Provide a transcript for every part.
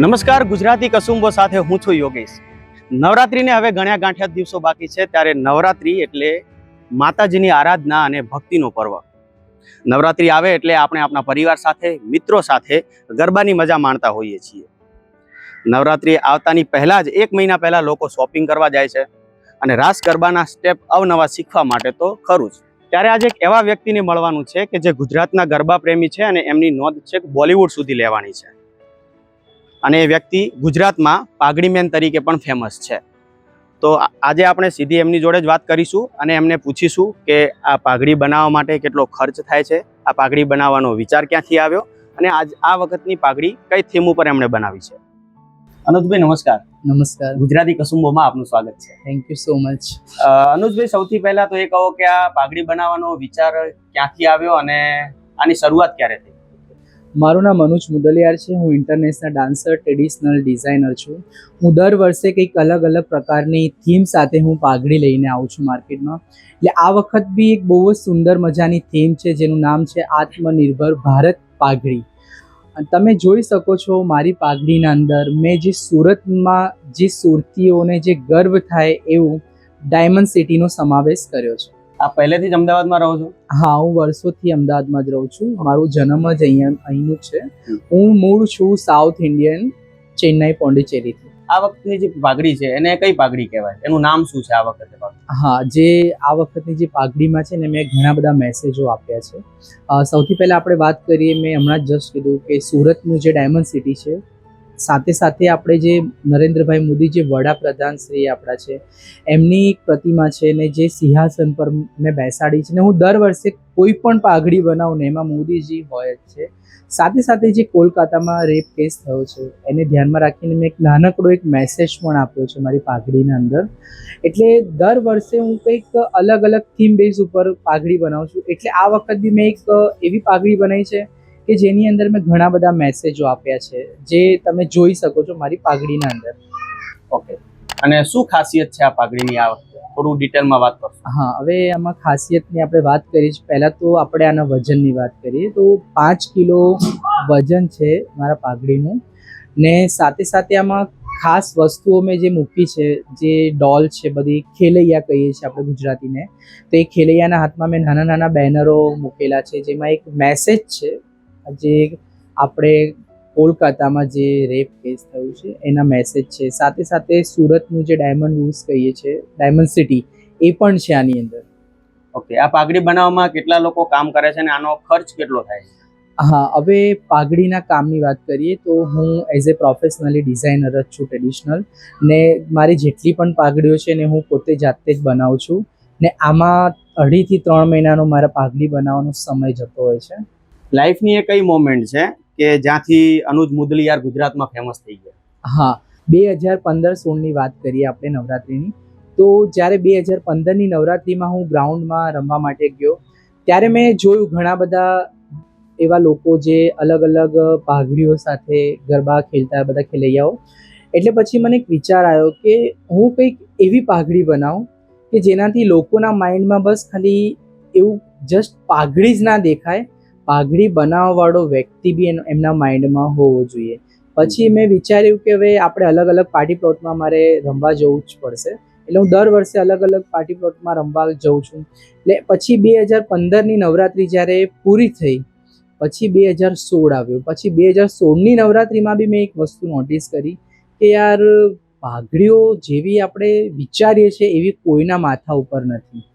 નમસ્કાર, ગુજરાતી કસુંબો સાથે હું છું યોગેશ. નવરાત્રિને હવે ગણ્યા ગાંઠ્યા દિવસો બાકી છે, ત્યારે નવરાત્રિ એટલે માતાજીની આરાધના અને ભક્તિનો પર્વ. નવરાત્રિ આવે એટલે આપણે આપણા પરિવાર સાથે, મિત્રો સાથે ગરબાની મજા માણતા હોઈએ છીએ. નવરાત્રિ આવતાની પહેલાં જ એક મહિના પહેલાં લોકો શોપિંગ કરવા જાય છે અને રાસ ગરબાના સ્ટેપ અવનવા શીખવા માટે તો ખરું જ. ત્યારે આજે એક એવા વ્યક્તિને મળવાનું છે કે જે ગુજરાતના ગરબા પ્રેમી છે અને એમની નોંધ છે બોલિવૂડ સુધી લેવાની છે. અને એ વ્યક્તિ ગુજરાતમાં પાઘડીમેન તરીકે પણ ફેમસ છે. તો આજે આપણે સીધી એમની જોડે જ વાત કરીશું અને એમને પૂછીશું કે આ પાઘડી બનાવવા માટે કેટલો ખર્ચ થાય છે આ પાઘડી બનાવવાનો વિચાર ક્યાંથી આવ્યો અને આજ આ વખતની પાઘડી કઈ થીમ ઉપર એમણે બનાવી છે. અનુજભાઈ નમસ્કાર. નમસ્કાર. ગુજરાતી કસુંબોમાં આપનું સ્વાગત છે. થેન્ક યુ સો મચ અનુજભાઈ સૌથી પહેલા તો એ કહો કે આ પાઘડી બનાવવાનો વિચાર ક્યાંથી આવ્યો અને આની શરૂઆત ક્યારે થઈ? મારું નામ અનુજ મુદલિયાર છે. હું ઇન્ટરનેશનલ ડાન્સર ટ્રેડિશનલ ડિઝાઇનર છું. હું દર વર્ષે કંઈક અલગ અલગ પ્રકારની થીમ સાથે હું પાઘડી લઈને આવું છું માર્કેટમાં. એટલે આ વખત બી એક બહુ જ સુંદર મજાની થીમ છે, જેનું નામ છે આત્મનિર્ભર ભારત પાઘડી. તમે જોઈ શકો છો મારી પાઘડીના અંદર મેં જે સુરતમાં જે સુરતીઓને જે ગર્વ થાય એવું ડાયમંડ સિટીનો સમાવેશ કર્યો છે. આ પહેલેથી જ અમદાવાદમાં રહો છો? હા હું વર્ષોથી અમદાવાદમાં જ રહું છું. મારું જન્મ જ અહીંયા અહીંનું છે. હું મૂળ છું સાઉથ ઇન્ડિયન ચેન્નાઈ પોંડિચેરીથી. આ વખતની જે પાઘડી છે એને કઈ પાઘડી કહેવાય? એનું નામ શું છે આ વખતે હા જે આ વખતની જે પાઘડીમાં છે ને મેં ઘણા બધા મેસેજો આપ્યા છે. સૌથી પહેલાં આપણે વાત કરીએ મેં હમણાં જ જસ્ટ કીધું કે સુરતનું જે ડાયમંડ સિટી છે સાથે સાથે આપણે જે નરેન્દ્રભાઈ મોદી જે વડાપ્રધાન શ્રી આપણા છે, એમની એક પ્રતિમા છે ને જે સિંહાસન પર મેં બેસાડી છે ને હું દર વર્ષે કોઈ પણ પાઘડી બનાવું ને એમાં મોદીજી હોય જ છે. સાથે સાથે જે કોલકાતામાં રેપ કેસ થયો છે, એને ધ્યાનમાં રાખીને મેં એક નાનકડો એક મેસેજ પણ આપ્યો છે મારી પાઘડીના અંદર. એટલે દર વર્ષે હું કંઈક અલગ અલગ થીમ બેઝ ઉપર પાઘડી બનાવું છું. એટલે આ વખત બી મેં એક એવી પાઘડી બનાવી છે કે જેની અંદર મેં ઘણા બધા મેસેજો આપ્યા છે જે તમે જોઈ શકો છો મારી પાઘડીના અંદર. ઓકે અને શું ખાસિયત છે આ પાઘડીની? આ થોડું ડિટેલમાં વાત કરો હા હવે આમાં ખાસિયતની આપણે વાત કરી છે પહેલાં તો આપણે આના વજનની વાત કરીએ તો પાંચ કિલો વજન છે મારા પાઘડીનું. ને સાથે સાથે આમાં ખાસ વસ્તુઓ મેં જે મૂકી છે જે ડોલ છે બધી ખેલૈયા કહીએ છીએ આપણે ગુજરાતીને. તો એ ખેલૈયાના હાથમાં મેં નાના નાના બેનરો મૂકેલા છે જેમાં એક મેસેજ છે જે આપણે કોલકાતામાં જે રેપ કેસ થયું છે એના મેસેજ છે. સાથે સાથે સુરતનું જે ડાયમંડ રૂલ્સ કહીએ છીએ ડાયમંડ સિટી એ પણ છે આની અંદર. ઓકે આ પાઘડી બનાવવામાં કેટલા લોકો કામ કરે છે અને આનો ખર્ચ કેટલો થાય છે? હા હવે પાઘડીના કામની વાત કરીએ તો હું એઝ એ પ્રોફેશનલી ડિઝાઇનર જ છું ટ્રેડિશનલ ને મારી જેટલી પણ પાઘડીઓ છે ને હું પોતે જાતે જ બનાવું છું. ને આમાં અઢીથી ત્રણ મહિનાનો મારા પાઘડી બનાવવાનો સમય જતો હોય છે. લાઈફની એ કઈ મોમેન્ટ છે કે જ્યાંથી અનુજ મુદલિયાર ગુજરાતમાં ફેમસ થઈ ગયા. હા, બે હજાર પંદર સોળની વાત કરીએ આપણે નવરાત્રિની. તો જ્યારે બે હજાર પંદરની નવરાત્રિમાં હું ગ્રાઉન્ડમાં રમવા માટે ગયો, ત્યારે મેં જોયું ઘણા બધા એવા લોકો જે અલગ અલગ પાઘડીઓ સાથે ગરબા ખેલતા, બધા ખેલૈયાઓ. એટલે પછી મને એક વિચાર આવ્યો કે હું કંઈક એવી પાઘડી બનાવું કે જેનાથી લોકોના માઇન્ડમાં બસ ખાલી એવું જસ્ટ પાઘડી જ ના દેખાય પાઘડી બનાવવાવાળો વ્યક્તિ બી એમના માઇન્ડમાં હોવો જોઈએ. પછી મેં વિચાર્યું કે હવે આપણે અલગ અલગ પાર્ટી પ્લોટમાં મારે રમવા જવું જ પડશે. એટલે હું દર વર્ષે અલગ અલગ પાર્ટી પ્લોટમાં રમવા જઉં છું. એટલે પછી બે હજાર પંદરની નવરાત્રિ જ્યારે પૂરી થઈ, પછી બે હજાર સોળ આવ્યો. પછી બે હજાર સોળની નવરાત્રિમાં બી મેં એક વસ્તુ નોટિસ કરી કે યાર, પાઘડીઓ જેવી આપણે વિચારીએ છીએ એવી કોઈના માથા ઉપર નથી.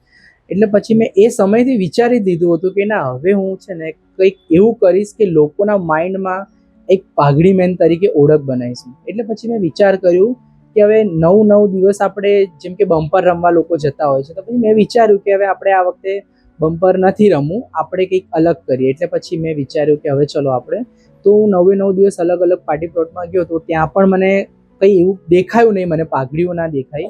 એટલે પછી મેં એ સમયથી વિચારી દીધું હતું કે ના, હવે હું છે ને કંઈક એવું કરીશ કે લોકોના માઇન્ડમાં એક પાઘડી મેન તરીકે ઓળખ બનાવીશું. એટલે પછી મેં વિચાર કર્યું કે હવે નવ નવ દિવસ આપણે જેમ કે બમ્પર રમવા લોકો જતા હોય છે, તો પછી મેં વિચાર્યું કે હવે આપણે આ વખતે બમ્પર નથી રમવું, આપણે કંઈક અલગ કરીએ. એટલે પછી મેં વિચાર્યું કે હવે ચલો આપણે. તો હું નવે નવ દિવસ અલગ અલગ પાર્ટી પ્લોટમાં ગયો તો ત્યાં પણ મને કંઈ એવું દેખાયું નહીં, મને પાઘડીઓ ના દેખાઈ.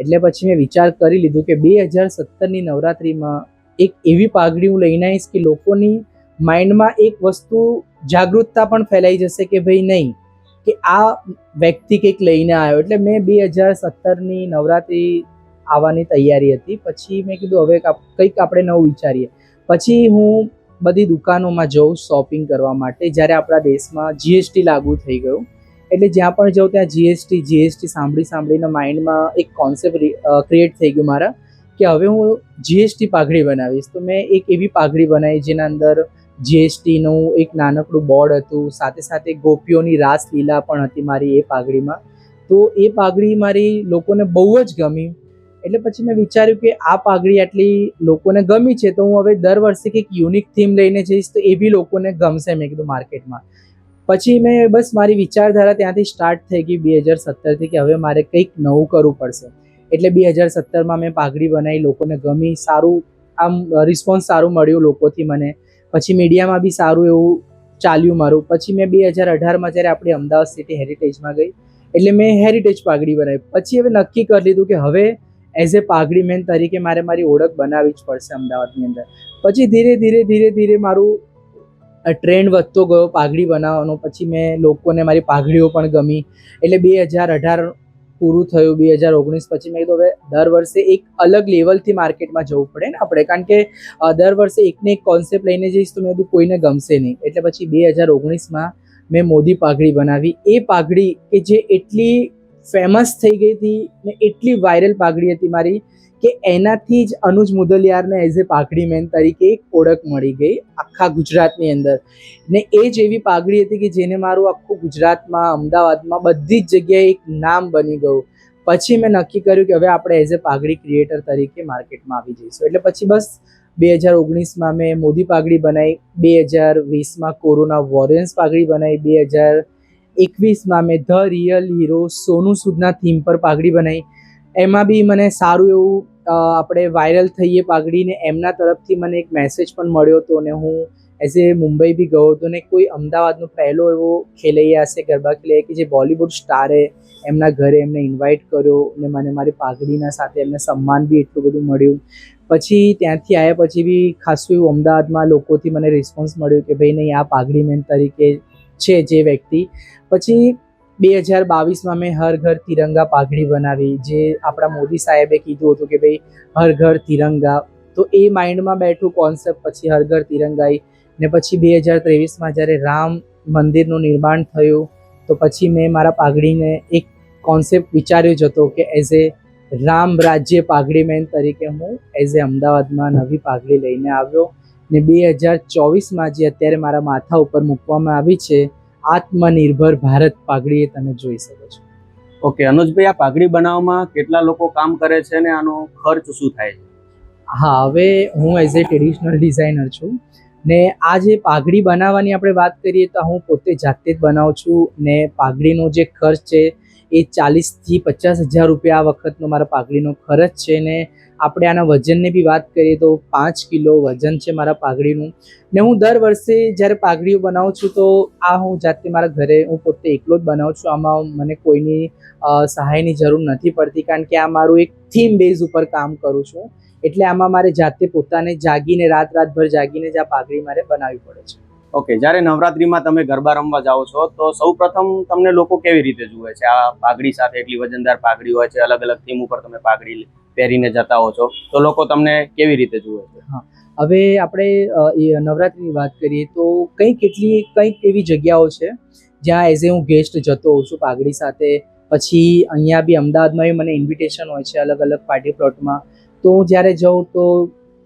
એટલે પછી મેં વિચાર કરી લીધું કે બે હજાર સત્તરની નવરાત્રિમાં એક એવી પાઘડી હું લઈને આવીશ કે લોકોની માઇન્ડમાં એક વસ્તુ જાગૃતતા પણ ફેલાઈ જશે કે ભાઈ નહીં, કે આ વ્યક્તિ કંઈક લઈને આવ્યો. એટલે મેં બે હજાર સત્તરની નવરાત્રિ આવવાની તૈયારી હતી. પછી મેં કીધું, હવે કંઈક આપણે નવું વિચારીએ. પછી હું બધી દુકાનોમાં જઉં શોપિંગ કરવા માટે, જ્યારે આપણા દેશમાં જીએસટી લાગુ થઈ ગયું. એટલે જ્યાં પણ જાઉં ત્યાં જીએસટી જીએસટી સાંભળી સાંભળીને માઇન્ડમાં એક કોન્સેપ્ટ ક્રિએટ થઈ ગયું મારા, કે હવે હું જીએસટી પાઘડી બનાવીશ. તો મેં એક એવી પાઘડી બનાવી જેના અંદર જીએસટીનું એક નાનકડું બોર્ડ હતું, સાથે સાથે ગોપીઓની રાસલીલા પણ હતી મારી એ પાઘડીમાં. તો એ પાઘડી મારી લોકોને બહુ જ ગમી. એટલે પછી મેં વિચાર્યું કે આ પાઘડી આટલી લોકોને ગમી છે, તો હું હવે દર વર્ષે કંઈક યુનિક થીમ લઈને જઈશ, તો એ બી લોકોને ગમશે, મેં કીધું માર્કેટમાં પછી મેં બસ મારી વિચારધારા ત્યાંથી સ્ટાર્ટ થઈ ગઈ બે હજાર સત્તરથી કે હવે મારે કંઈક નવું કરવું પડશે. એટલે બે હજાર સત્તરમાં મેં પાઘડી બનાવી, લોકોને ગમી, સારું, આમ રિસ્પોન્સ સારું મળ્યું લોકોથી મને. પછી મીડિયામાં બી સારું એવું ચાલ્યું મારું. પછી મેં બે હજાર અઢારમાં જ્યારે આપણી અમદાવાદ સિટી હેરિટેજમાં ગઈ, એટલે મેં હેરિટેજ પાઘડી બનાવી. પછી હવે નક્કી કરી લીધું કે હવે એઝ એ પાઘડી મેન તરીકે મારે મારી ઓળખ બનાવવી જ પડશે અમદાવાદની અંદર. પછી ધીરે ધીરે ધીરે ધીરે મારું ટ્રેન્ડ વધતો ગયો પાઘડી બનાવવાનો. પછી મેં લોકોને મારી પાઘડીઓ પણ ગમી. એટલે બે હજાર અઢાર પૂરું થયું, બે હજાર ઓગણીસ પછી મેં કીધું, હવે દર વર્ષે એક અલગ લેવલથી માર્કેટમાં જવું પડે ને આપણે. કારણ કે દર વર્ષે એકને એક કોન્સેપ્ટ લઈને જઈશ તો મેં કીધું, કોઈને ગમશે નહીં. એટલે પછી બે હજાર ઓગણીસમાં મેં મોદી પાઘડી બનાવી. એ પાઘડી કે જે એટલી ફેમસ થઈ ગઈ હતી ને એટલી વાયરલ પાઘડી હતી મારી કે એનાથી જ અનુજ મુદલિયારને એઝ એ પાઘડી મેન તરીકે એક ઓળખ મળી ગઈ આખા ગુજરાતની અંદર. ને એ જ એવી પાઘડી હતી કે જેને મારું આખું ગુજરાતમાં, અમદાવાદમાં બધી જ જગ્યાએ એક નામ બની ગયું. પછી મેં નક્કી કર્યું કે હવે આપણે એઝ એ પાઘડી ક્રિએટર તરીકે માર્કેટમાં આવી જઈશું. એટલે પછી બસ બે હજાર ઓગણીસમાં મેં મોદી પાઘડી બનાવી, બે હજાર વીસમાં કોરોના વોરિયન્સ પાઘડી બનાવી, બે હજાર એકવીસમાં મેં ધ રિયલ હીરો સોનુ સૂદના થીમ પર પાઘડી બનાવી એમાં બી મને સારું એવું આપણે વાયરલ થઈએ પાઘડીને એમના તરફથી મને એક મેસેજ પણ મળ્યો હતો ને હું એઝ એ મુંબઈ બી ગયો હતો ને કોઈ અમદાવાદનો પહેલો એવો ખેલૈયા હશે, ગરબા ખેલૈયા કે જે બોલિવૂડ સ્ટારે એમના ઘરે એમને ઇન્વાઇટ કર્યો ને મને મારી પાઘડીના સાથે એમને સન્માન બી એટલું બધું મળ્યું. પછી ત્યાંથી આવ્યા પછી બી ખાસું એવું અમદાવાદમાં લોકોથી મને રિસ્પોન્સ મળ્યો કે ભાઈ નહીં, આ પાઘડી મેન તરીકે છે જે વ્યક્તિ. પછી બે હજાર બાવીસમાં મેં હર ઘર તિરંગા પાઘડી બનાવી, જે આપણા મોદી સાહેબે કીધું હતું કે ભાઈ, હર ઘર તિરંગા. તો એ માઇન્ડમાં બેઠું કોન્સેપ્ટ પછી હર ઘર તિરંગાઈ ને પછી બે હજાર ત્રેવીસમાં જ્યારે રામ મંદિરનું નિર્માણ થયું, તો પછી મેં મારા પાઘડીને એક કોન્સેપ્ટ વિચાર્યો જ હતો કે એઝ એ રામ રાજ્ય પાઘડી મેન તરીકે હું એઝ એ અમદાવાદમાં નવી પાઘડી લઈને આવ્યો. ને બે હજાર ચોવીસમાં જે અત્યારે મારા માથા ઉપર મૂકવામાં આવી છે આત્મનિર્ભર ભારત પાઘડી એ તમે જોઈ શકો છો. ઓકે અનુજભાઈ આ પાઘડી બનાવવામાં કેટલા લોકો કામ કરે છે અને આનો ખર્ચ શું થાય છે? હા હવે હું એઝ એ ટ્રેડિશનલ ડિઝાઇનર છું ને આ જે પાઘડી બનાવવાની આપણે વાત કરીએ તો હું પોતે જાતે જ બનાવું છું ને પાઘડીનો જે ખર્ચ છે એ ચાલીસથી પચાસ હજાર રૂપિયા આ વખતનો મારા પાઘડીનો ખર્ચ છે ને આપણે આના વજનની બી વાત કરીએ તો પાંચ કિલો વજન છે મારા પાઘડીનું. ને હું દર વર્ષે જ્યારે પાઘડીઓ બનાવું છું તો આ હું જાતે મારા ઘરે હું પોતે એકલો જ બનાવું છું. આમાં મને કોઈની સહાયની જરૂર નથી પડતી કારણ કે આ મારું એક થીમ બેઝ ઉપર કામ કરું છું. એટલે આમાં મારે જાતે પોતાને જાગીને રાત રાતભર જાગીને જ આ પાઘડી મારે બનાવવી પડે છે. ઓકે જ્યારે નવરાત્રીમાં તમે ગરબા રમવા જાઓ છો, તો સૌ પ્રથમ તમને લોકો કેવી રીતે જુએ છે? આ પાઘડી સાથે એટલી વજનદાર પાઘડી હોય છે અલગ અલગ થીમ ઉપર તમે પાઘડી પહેરીને જતા હો છો, તો લોકો તમને કેવી રીતે જુએ છે? હવે આપણે નવરાત્રીની વાત કરીએ તો કંઈ કેટલી, કંઈક એવી જગ્યાઓ છે, જ્યાં એઝ એ હું ગેસ્ટ જતો હોઉં છું પાઘડી સાથે. પછી અહીંયા બી અમદાવાદમાં મને ઇન્વિટેશન હોય છે અલગ અલગ પાર્ટી પ્લોટમાં તો હું જ્યારે જાઉં તો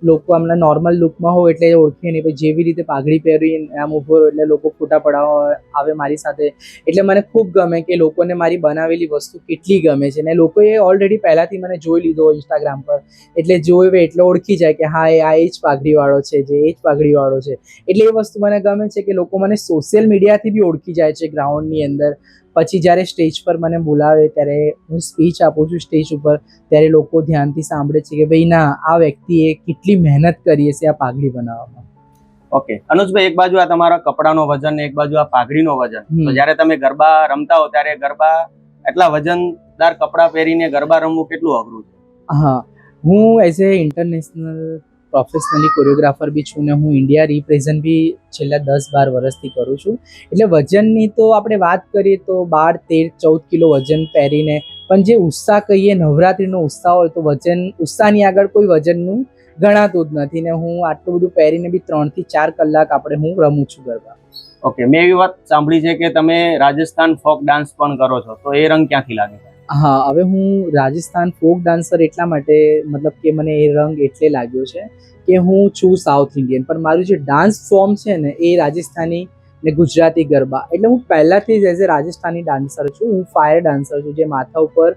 લોકો આમના નોર્મલ લુકમાં હોય એટલે ઓળખે નહીં. પછી જેવી રીતે પાઘડી પહેરી આમ ઊભો રહો એટલે લોકો ફોટા પડાવવા આવે મારી સાથે. એટલે મને ખૂબ ગમે કે લોકોને મારી બનાવેલી વસ્તુ કેટલી ગમે છે. ને લોકોએ ઓલરેડી પહેલાંથી મને જોઈ લીધો ઇન્સ્ટાગ્રામ પર. એટલે જોવે એટલે ઓળખી જાય કે હા, એ આ એ જ પાઘડીવાળો છે, જે એ જ પાઘડીવાળો છે. એટલે એ વસ્તુ મને ગમે છે કે લોકો મને સોશિયલ મીડિયાથી બી ઓળખી જાય છે ગ્રાઉન્ડની અંદર. પછી જ્યારે સ્ટેજ પર મને બોલાવે ત્યારે હું સ્પીચ આપું છું સ્ટેજ ઉપર ત્યારે લોકો ધ્યાનથી સાંભળે છે કે ભાઈ ના આ વ્યક્તિએ કેટલી મહેનત કરી હશે આ પાઘડી બનાવવામાં. ઓકે અનુજભાઈ એક બાજુ આ તમારા કપડાનો વજન ને એક બાજુ આ પાઘડીનો વજન. તો જ્યારે તમે ગરબા રમતા હો ત્યારે ગરબા એટલા વજનદાર કપડાં પહેરીને ગરબા રમવું કેટલું અઘરું છે? હા. હું as a international professionally choreographer બી છું ને હું ઇન્ડિયા રિપ્રેઝન્ટ બી છેલ્લા દસ બાર વર્ષથી કરું છું. એટલે વજનની તો આપણે વાત કરીએ તો બાર, તેર, ચૌદ કિલો વજન પહેરીને, પણ જે ઉત્સાહ કહીએ, નવરાત્રિનો ઉત્સાહ હોય તો વજન, ઉત્સાહની આગળ કોઈ વજનનું ગણાતું જ નથી ને હું આટલું બધું પહેરીને બી ત્રણથી ચાર કલાક આપણે હું રમું છું ગરબા. ઓકે મેં એવી વાત સાંભળી છે કે તમે રાજસ્થાન ફોક ડાન્સ પણ કરો છો, તો એ રંગ ક્યાંથી લાગે? છે હા, હવે હું રાજસ્થાન ફોક ડાન્સર એટલા માટે, મતલબ કે મને એ રંગ એટલે લાગ્યો છે કે હું છું સાઉથ ઇન્ડિયન પણ મારું જે ડાન્સ ફોર્મ છે ને, એ રાજસ્થાની ને ગુજરાતી ગરબા. એટલે હું પહેલાંથી જ એઝ એ રાજસ્થાની ડાન્સર છું. હું ફાયર ડાન્સર છું, જે માથા ઉપર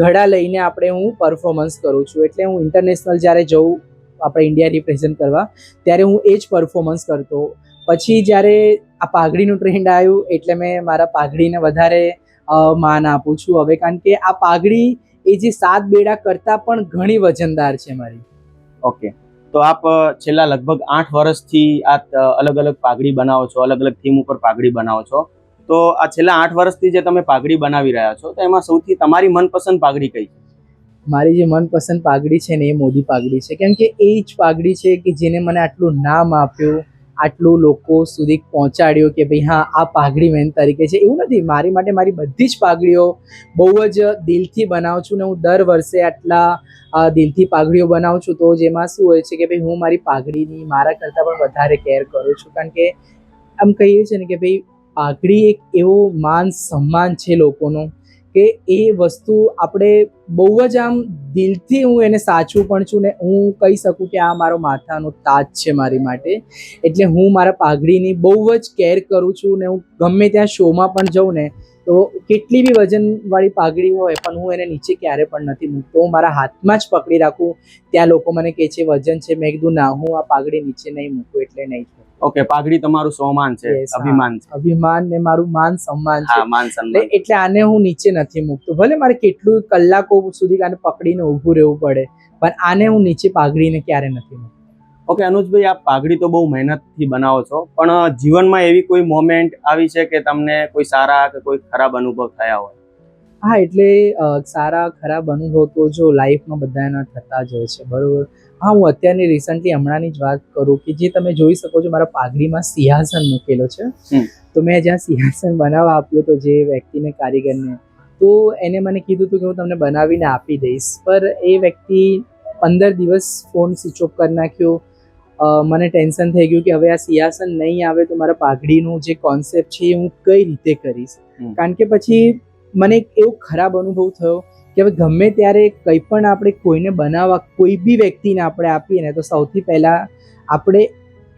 ઘડા લઈને આપણે હું પરફોર્મન્સ કરું છું. એટલે હું ઇન્ટરનેશનલ જ્યારે જઉં, આપણે ઇન્ડિયા રિપ્રેઝેન્ટ કરવા, ત્યારે હું એ જ પરફોર્મન્સ કરતો. પછી જ્યારે આ પાઘડીનું ટ્રેન્ડ આવ્યું, એટલે મેં મારા પાઘડીને વધારે માન આપું છું. હવે કારણ કે આ પાઘડી એ જે સાત બેડા કરતાં પણ ઘણી વજનદાર છે મારી. ઓકે. તો આપ છેલ્લા લગભગ આઠ વર્ષથી આ અલગ અલગ પાઘડી બનાવો છો અલગ અલગ થીમ ઉપર પાઘડી બનાવો છો. તો આ છેલ્લા આઠ વર્ષથી જે તમે પાઘડી બનાવી રહ્યા છો તો એમાં સૌથી તમારી મનપસંદ પાઘડી કઈ છે? મારી જે મનપસંદ પાઘડી છે ને એ મોદી પાઘડી છે. કેમ કે એ જ પાઘડી છે કે જેને મને આટલું નામ આપ્યું આટલું લોકો સુધી પહોંચાડ્યો કે ભાઈ હા, આ પાઘડી મેન તરીકે છે. એવું નથી. મારી માટે મારી બધી જ પાઘડીઓ બહુ જ દિલથી બનાવું છું ને હું દર વર્ષે આટલા દિલથી પાઘડીઓ બનાવું છું. તો જેમાં શું હોય છે કે ભાઈ હું મારી પાઘડીની, મારા કરતાં પણ વધારે કેર કરું છું. કારણ કે આમ કહીએ છીએ ને કે ભાઈ પાઘડી એક એવો માન સન્માન છે લોકોનો કે એ વસ્તુ આપણે બહુ જ આમ દિલથી હું એને સાચવું પણ છું ને હું કહી શકું કે આ મારો માથાનો તાજ છે મારી માટે. એટલે હું મારા પાઘડીની બહુ જ કેર કરું છું ને હું ગમે ત્યાં શોમાં પણ જાઉં ને, તો કેટલી બી વજનવાળી પાઘડી હોય પણ હું એને નીચે ક્યારે પણ નથી મૂકતો. હું મારા હાથમાં જ પકડી રાખું. ત્યાં લોકો મને કહે છે, વજન છે. મેં કીધું, ના, હું આ પાઘડી નીચે નહીં મૂકું, એટલે નહીં. ઓકે પાઘડી તમારું સોમાન છે અભિમાન છે. અભિમાન ને મારું માન સન્માન છે. માન સન્માન. એટલે આને હું નીચે નથી મૂકતો. ભલે મારે કેટલું કલાકો સુધી આને પકડીને ઊભું રહેવું પડે પણ આને હું નીચે પાઘડીને ક્યારે નથી મૂકતો. ઓકે અનુજભાઈ આપ પાઘડી તો બહુ મહેનતથી બનાવો છો પણ જીવનમાં એવી કોઈ મોમેન્ટ આવી છે કે તમને કોઈ સારા કે કોઈ ખરાબ અનુભવ થયા હોય? હા એટલે સારા ખરાબ અનુભવ તો જો લાઈફમાં બધાના થતા જ હોય છે બરોબર? હા હું અત્યારની રિસન્ટલી હમણાંની જ વાત કરું કે જે તમે જોઈ શકો છો મારા પાઘડીમાં સિંહાસન મૂકેલો છે. તો મેં જ્યાં સિંહાસન બનાવવા આપ્યો તો જે વ્યક્તિને કારીગરને તો એને મને કીધું હતું કે હું તમને બનાવીને આપી દઈશ. પર એ વ્યક્તિ પંદર દિવસ ફોન સ્વિચ ઓફ કરી નાખ્યો. મને ટેન્શન થઈ ગયું કે હવે આ સિંહાસન નહીં આવે તો મારા પાઘડીનું જે કોન્સેપ્ટ છે એ હું કઈ રીતે કરીશ? કારણ કે પછી મને એક એવો ખરાબ અનુભવ થયો કે હવે ગમે ત્યારે કંઈ પણ આપણે કોઈને બનાવવા, કોઈ બી વ્યક્તિને આપણે આપીએ ને, તો સૌથી પહેલાં આપણે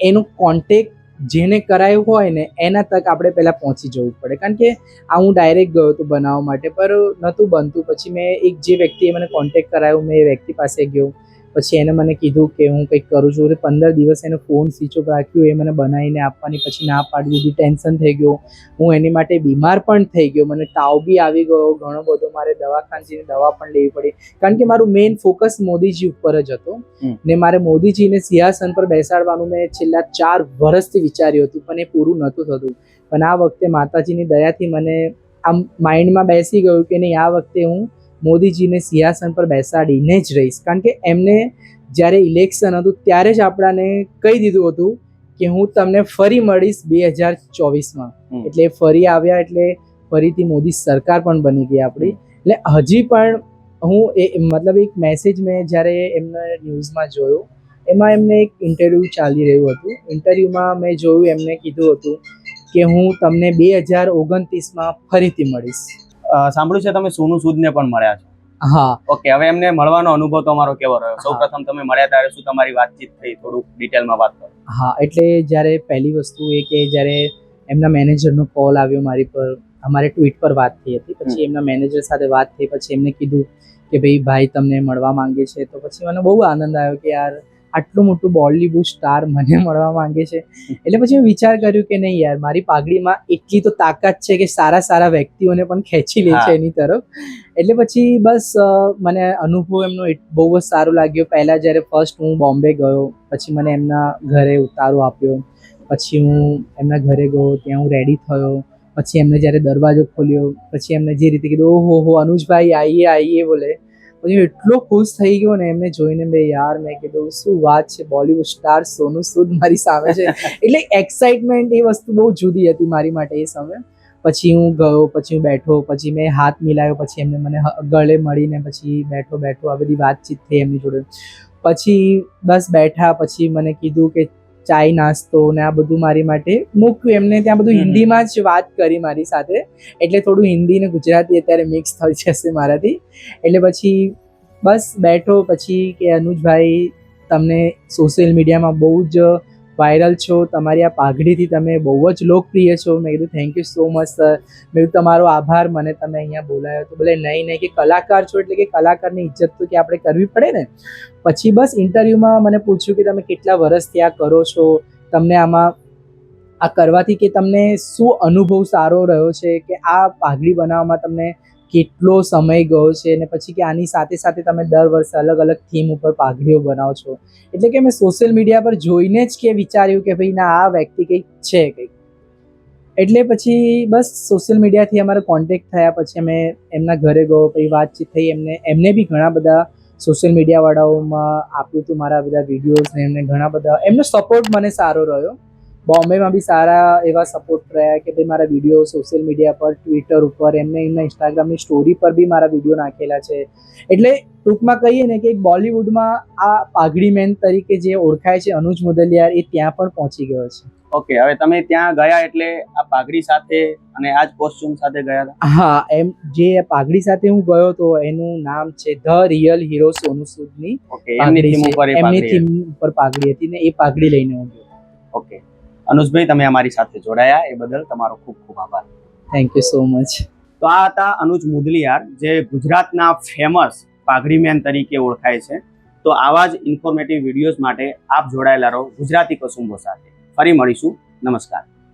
એનો કોન્ટેક જેને કરાયું હોય ને, એના તક આપણે પહેલાં પહોંચી જવું પડે. કારણ કે આ હું ડાયરેક્ટ ગયો હતો બનાવવા માટે પર નહોતું બનતું. પછી મેં એક જે વ્યક્તિએ મને કોન્ટેક કરાયો, મેં એ વ્યક્તિ પાસે ગયો. પછી એને મને કીધું કે હું કંઈક કરું છું. પંદર દિવસ એને ફોન સ્વિચ ઓફ રાખ્યું એ મને બનાવીને આપવાની પછી ના પાડી દીધી. ટેન્શન થઈ ગયું. હું એની માટે બીમાર પણ થઈ ગયો. મને તાવ બી આવી ગયો ઘણો બધો. મારે દવાખાને જઈને દવા પણ લેવી પડી. કારણ કે મારું મેઇન ફોકસ મોદીજી ઉપર જ હતો. ને મારે મોદીજીને સિંહાસન પર બેસાડવાનું મેં છેલ્લા ચાર વર્ષથી વિચાર્યું હતું પણ એ પૂરું નહોતું થતું. પણ આ વખતે માતાજીની દયાથી મને આમ માઇન્ડમાં બેસી ગયું કે નહીં આ વખતે હું મોદીજીને સિંહાસન પર બેસાડીને જ રહીશ. કારણ કે એમને જ્યારે ઇલેક્શન હતું ત્યારે જ આપણાને કહી દીધું હતું કે હું તમને ફરી મળીશ બે હજાર ચોવીસમાં. એટલે ફરી આવ્યા એટલે ફરીથી મોદી સરકાર પણ બની ગઈ આપણી. એટલે હજી પણ હું એ મતલબ એક મેસેજ મેં જ્યારે એમને ન્યૂઝમાં જોયો એમાં એમને એક ઇન્ટરવ્યૂ ચાલી રહ્યું હતું. ઇન્ટરવ્યૂમાં મેં જોયું એમને કીધું હતું કે હું તમને બે હજાર ઓગણત્રીસમાં ફરીથી મળીશ. સાંભળ્યું છે તમે સોનુ સૂદને પણ મળ્યા છો. હા. ઓકે હવે એમને મળવાનો અનુભવ તમારો કેવો રહ્યો. સૌપ્રથમ તમે મળ્યા ત્યારે શું તમારી વાતચીત થઈ? થોડુંક ડિટેલમાં વાત કરો. હા એટલે જ્યારે પહેલી વસ્તુ એ કે જ્યારે એમના મેનેજરનો કોલ આવ્યો મારી પર અમારે ટ્વીટ પર વાત થઈ હતી. પછી એમના મેનેજર સાથે વાત થઈ પછી એમને કીધું કે ભાઈ ભાઈ તમને મળવા માંગે છે. તો પછી મને બહુ આનંદ આવ્યો કે યાર આટલું મોટું બોલીવુડ સ્ટાર મને મળવા માંગે છે. એટલે પછી મેં વિચાર કર્યું કે નહીં યાર મારી પાઘડીમાં એટલી તો તાકાત છે કે સારા સારા વ્યક્તિઓને પણ ખેંચી લે છે એની તરફ. એટલે પછી બસ મને અનુભવ એમનો બહુ જ સારો લાગ્યો. પહેલાં જ્યારે ફર્સ્ટ હું બોમ્બે ગયો પછી મને એમના ઘરે ઉતારો આપ્યો. પછી હું એમના ઘરે ગયો ત્યાં હું રેડી થયો. પછી એમને જ્યારે દરવાજો ખોલ્યો પછી એમને જે રીતે કીધું ઓહો હો અનુજભાઈ આઈએ આઈએ બોલે. પછી એટલો ખુશ થઈ ગયો ને એમને જોઈને મેં યાર મેં કીધું, શું વાત છે, બોલિવૂડ સ્ટાર સોનુ સૂદ મારી સામે છે. એટલે એક્સાઇટમેન્ટ એ વસ્તુ બહુ જુદી હતી મારી માટે એ સમય. પછી હું ગયો, પછી હું બેઠો, પછી મેં હાથ મિલાયો, પછી એમને મને ગળે મળીને પછી બેઠો બેઠો આ બધી વાતચીત થઈ એમની જોડે. પછી બસ બેઠા, પછી મને કીધું કે ચાય નાસ્તો ને આ બધું મારી માટે મૂક્યું. એમને ત્યાં બધું હિન્દીમાં જ વાત કરી મારી સાથે. એટલે થોડું હિન્દી ને ગુજરાતી અત્યારે મિક્સ થઈ જશે મારાથી. એટલે પછી બસ બેઠો. પછી કે અનુજભાઈ તમને સોશિયલ મીડિયામાં બહુ જ વાયરલ છો, તમારી આ પાઘડીથી તમે બહુ જ લોકપ્રિય છો. મેં કીધું thank you so much sir મેં કીધું, તમારો આભાર, મને તમે અહીંયા બોલાયો તો. બોલે, નહીં નહીં, કે કલાકાર છો એટલે કે કલાકારની ઇજ્જત તો કે આપણે કરવી પડે ને? પછી બસ ઇન્ટરવ્યૂમાં મને પૂછ્યું કે, તમે કેટલા વર્ષથી આ કરો છો? તમને આમાં, આ કરવાથી કે તમને શું અનુભવ સારો રહ્યો છે? કે આ પાઘડી બનાવવામાં તમને કેટલો સમય ગયો છે અને પછી કે આની સાથે સાથે તમે દર વર્ષે અલગ અલગ થીમ ઉપર પાઘડીઓ બનાવો છો. એટલે કે મેં સોશિયલ મીડિયા પર જોઈને જ કે વિચાર્યું કે ભાઈ ના, આ વ્યક્તિ કંઈક છે કંઈક. એટલે પછી બસ સોશિયલ મીડિયાથી અમારે કોન્ટેક્ટ થયા. પછી અમે એમના ઘરે ગયો, પછી વાતચીત થઈ. એમને એમને બી ઘણા બધા સોશિયલ મીડિયાવાળાઓમાં આપ્યું હતું મારા બધા વિડીયોઝ ને એમને ઘણા બધા, એમનો સપોર્ટ મને સારો રહ્યો. બોમ્બેમાં બી સારા એવા સપોર્ટ રહ્યા કે ભાઈ મારા વીડિયો સોશિયલ મીડિયા પર ટ્વિટર ઉપર એમને એમના ઇન્સ્ટાગ્રામની સ્ટોરી પર બી મારા વીડિયો નાખેલા છે. એટલે ટૂંકમાં કહીએ ને કે બોલિવૂડમાં આ પાઘડી મેન તરીકે જે ઓળખાય છે અનુજ મુદલિયાર એ ત્યાં પણ પહોંચી ગયો છે. ઓકે હવે તમે ત્યાં ગયા એટલે આ પાઘડી સાથે અને આ જ કોસ્ચ્યુમ સાથે ગયા હતા? હા એમ જે પાઘડી સાથે હું ગયો તો એનું નામ છે ધ રિયલ હીરો સોનુ સૂદની ઓકે એમની થીમ ઉપર એમની થીમ ઉપર પાઘડી હતી ને એ પાઘડી લઈને હું ગયો. ઓકે અનુજભાઈ તમે અમારી સાથે જોડાયા. એ બદલ તમારો ખૂબ ખૂબ આભાર. થેન્ક યુ સો મચ તો આ હતા અનુજ મુદલિયાર જે ગુજરાતના ફેમસ પાઘડી મેન તરીકે ઓળખાય છે. તો આવા જ ઇન્ફોર્મેટિવ વિડીયોઝ માટે આપ જોડાયેલા રહો ગુજરાતી કસુંબો સાથે. ફરી મળીશું. નમસ્કાર.